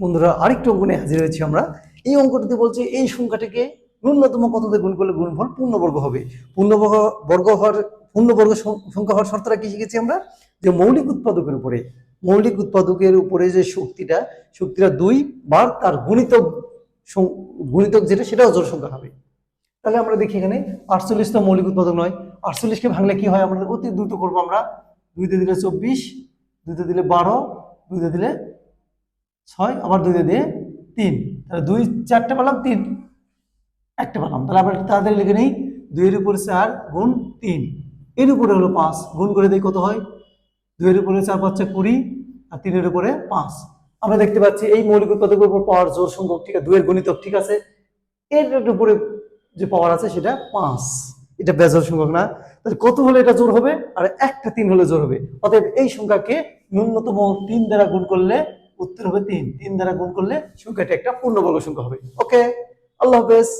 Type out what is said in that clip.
বন্ধুরা, আরেকটি অঙ্ক নিয়ে হাজির হয়েছি আমরা। এই অঙ্কটিতে বলছে, এই সংখ্যাটিকে ন্যূনতম কততে গুণ করলে গুণফল পূর্ণবর্গ হবে? পূর্ণবর্গ, বর্গ হওয়ার, পূর্ণবর্গ সংখ্যা হওয়ার শর্তটা কি শিখেছি আমরা? যে মৌলিক উৎপাদকের উপরে, মৌলিক উৎপাদকের উপরে যে শক্তিটা শক্তিটা দুই বার তার গুণিতক গুণিতক যেটা সেটাও জোর সংখ্যা হবে। তাহলে আমরা দেখি এখানে, আটচল্লিশ তো মৌলিক উৎপাদক নয়। আটচল্লিশকে ভাঙলে কি হয়? আমরা অতি দ্রুত করব আমরা। দুইতে দিলে চব্বিশ, দুইতে দিলে বারো, দুইতে দিলে ছয়, আবার দুই দিয়ে তিন। তাহলে দুই চারটে পেলাম, তিন। একটা পেলাম। তাহলে আমরা তাড়াতাড়ি লিখে নেই। দুইয়ের উপরে চার গুণ তিন। এর উপরে হলো পাঁচ। গুণ করে দিই কত হয়? দুইয়ের উপরে চার পাঁচটা কুড়ি, আর তিনের উপরে পাঁচ। আমরা দেখতে পাচ্ছি এই মৌলিক উৎপাদকের উপর পাওয়ার জোর সংখ্যক ঠিক আছে, দুইয়ের গণিতক ঠিক আছে। এর উপরে যে পাওয়ার আছে সেটা পাঁচ। এটা বেজোর সংখ্যক না। তাহলে কত হলে এটা জোর হবে? আর একটা তিন হলে জোর হবে। অতএব এই সংখ্যাকে ন্যূনতম তিন দ্বারা গুণ করলে উত্তর হবে তিন। তিন দ্বারা গুণ করলে সংখ্যাটি একটা পূর্ণবর্গ সংখ্যা হবে। ওকে আল্লাহ হাফেজ।